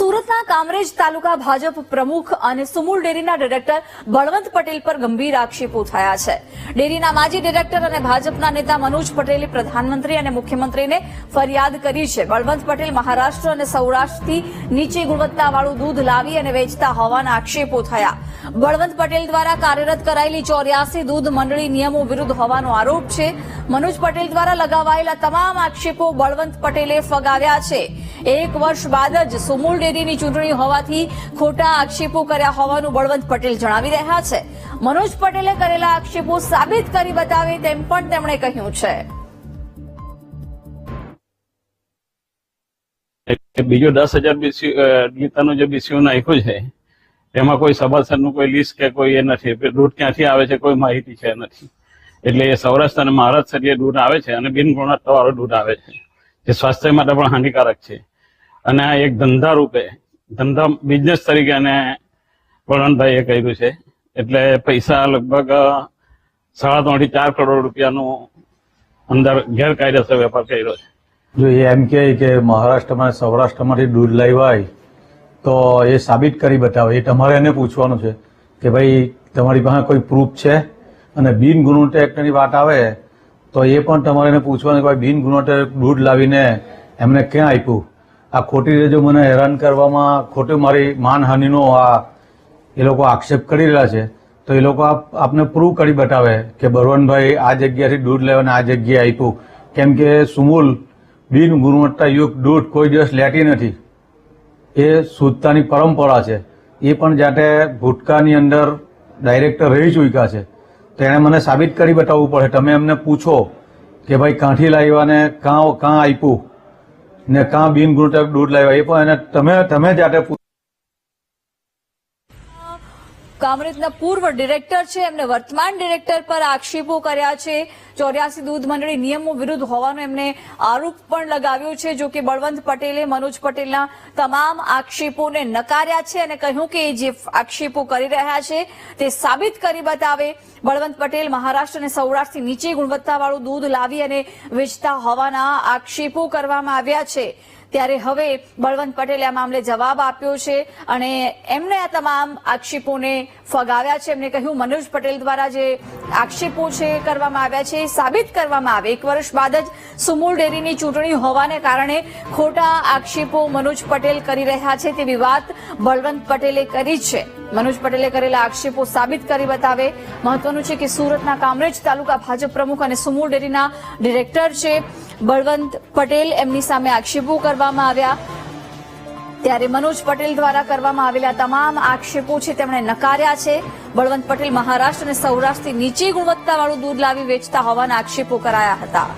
સુરતના કામરેજ તાલુકા ભાજપ પ્રમુખ અને સુમૂલ ડેરીના ડિરેક્ટર બળવંત પટેલ પર ગંભીર આક્ષેપો થયા છે. ડેરીના માજી ડિરેક્ટર અને ભાજપના નેતા મનોજ પટેલે પ્રધાનમંત્રી અને મુખ્યમંત્રીને ફરિયાદ કરી છે. બળવંત પટેલ મહારાષ્ટ્ર અને સૌરાષ્ટ્રથી નીચી ગુણવત્તાવાળું દૂધ લાવી અને વેચતા હોવાના આક્ષેપો થયા. બળવંત પટેલ દ્વારા કાર્યરત કરાયેલી ચોર્યાસી દૂધ મંડળી નિયમો વિરુદ્ધ હોવાનો આરોપ છે. મનોજ પટેલ દ્વારા લગાવાયેલા તમામ આક્ષેપો બળવંત પટેલે ફગાવ્યા છે. એક વર્ષ બાદ જ સુમૂલ ડેરીની ચૂંટણી હોવાથી ખોટા આક્ષેપો કર્યા હોવાનું બળવંત પટેલ જણાવી રહ્યા છે. મનોજ પટેલે કરેલા આક્ષેપો સાબિત કરી બતાવે તેમ પણ તેમણે કહ્યું છે. બીજો દસ હજાર ગીતાનું જે બીસીઓ નાખ્યું છે, એમાં કોઈ સભાસદનું કોઈ લિસ્ટ કે કોઈ એ નથી રૂટ ક્યાંથી આવે છે કોઈ માહિતી છે નથી. એટલે એ સૌરાષ્ટ્ર અને મહારાષ્ટ્ર જે દૂધ આવે છે અને બિન ગુણવત્તાવાળું દૂધ આવે છે. જે સ્વાસ્થ્ય માટે પણ હાનિકારક છે. અને આ એક ધંધા રૂપે ધંધા બિઝનેસ તરીકે અને વળણભાઈએ કર્યું છે. એટલે પૈસા લગભગ સાડા ત્રણથી ચાર કરોડ રૂપિયાનું અંદર ગેરકાયદેસર વેપાર કર્યો છે. જો એ એમ કહે કે મહારાષ્ટ્રમાં, સૌરાષ્ટ્રમાંથી દૂધ લાવવાય તો એ સાબિત કરી બતાવે. એ તમારે એને પૂછવાનું છે કે ભાઈ, તમારી પાસે કોઈ પ્રૂફ છે? અને બિન ગુણવત્તા એક્ટની વાત આવે, તો એ પણ તમારે એને પૂછવાનું કે ભાઈ, બિન ગુણવત્તા દૂધ લાવીને એમને ક્યાં આપ્યું? આ ખોટી રીતે જો મને હેરાન કરવામાં ખોટી મારી માનહાનિનો આ એ લોકો આક્ષેપ કરી રહ્યા છે, તો એ લોકો આપ, આપને પ્રૂવ કરી બતાવે કે બરવનભાઈ આ જગ્યાથી દૂધ લેવાને આ જગ્યાએ આપ્યું કેમ કે સુમૂલ બિન ગુણવત્તાયુક્ત દૂધ કોઈ દિવસ લેતી નથી. એ શુદ્ધતાની પરંપરા છે. એ પણ જાતે ભૂતકાળની અંદર ડાયરેક્ટર રહી ચૂક્યા છે. તો એણે મને સાબિત કરી બતાવવું પડે. તમે એમને પૂછો કે ભાઈ કાંથી લાવ્યા ને કાં કાં આપ્યું ને કાં બિન ગુણવત્તા દૂધ લાવ્યા? એ પણ એને તમે તમે જાતે કામરેજના પૂર્વ ડિરેક્ટર છે. એમને વર્તમાન ડિરેક્ટર પર આક્ષેપો કર્યા છે. ચોર્યાસી દૂધ મંડળી નિયમો વિરુદ્ધ હોવાનો એમને આરોપ પણ લગાવ્યો છે, જો કે બળવંત પટેલે, મનોજ પટેલના તમામ આક્ષેપોને નકાર્યા છે અને કહ્યું કે એ જે આક્ષેપો કરી રહ્યા છે તે સાબિત કરી બતાવે. બળવંત પટેલ મહારાષ્ટ્ર અને સૌરાષ્ટ્રથી નીચી ગુણવત્તાવાળું દૂધ લાવી અને વેચતા હોવાના આક્ષેપો કરવામાં આવ્યા છે. ત્યારે હવે બળવંત પટેલે આ મામલે જવાબ આપ્યો છે અને એમણે આ તમામ આક્ષેપોને ફગાવ્યા છે. એમણે કહ્યું, મનોજ પટેલ દ્વારા જે આક્ષેપો છે કરવામાં આવ્યા છે, એ સાબિત કરવામાં આવે. એક વર્ષ બાદ જ સુમૂલ ડેરીની ચૂંટણી હોવાને કારણે ખોટા આક્ષેપો મનોજ પટેલ કરી રહ્યા છે તેવી વાત બળવંત પટેલે કરી છે. મનોજ પટેલે કરેલા આક્ષેપો સાબિત કરી બતાવે. મહત્વનું છે કે સુરતના કામરેજ તાલુકા ભાજપ પ્રમુખ અને સુમૂલ ડેરીના ડિરેક્ટર છે. બળવંત પટેલ એમની સામે આક્ષેપો કરવામાં આવ્યા. ત્યારે મનોજ પટેલ દ્વારા કરવામાં આવેલા તમામ આક્ષેપો છે તેમણે નકાર્યા છે. બળવંત પટેલ મહારાષ્ટ્ર અને સૌરાષ્ટ્રથી નીચી ગુણવત્તાવાળું દૂધ લાવી વેચતા હોવાના આક્ષેપો કરાયા હતા.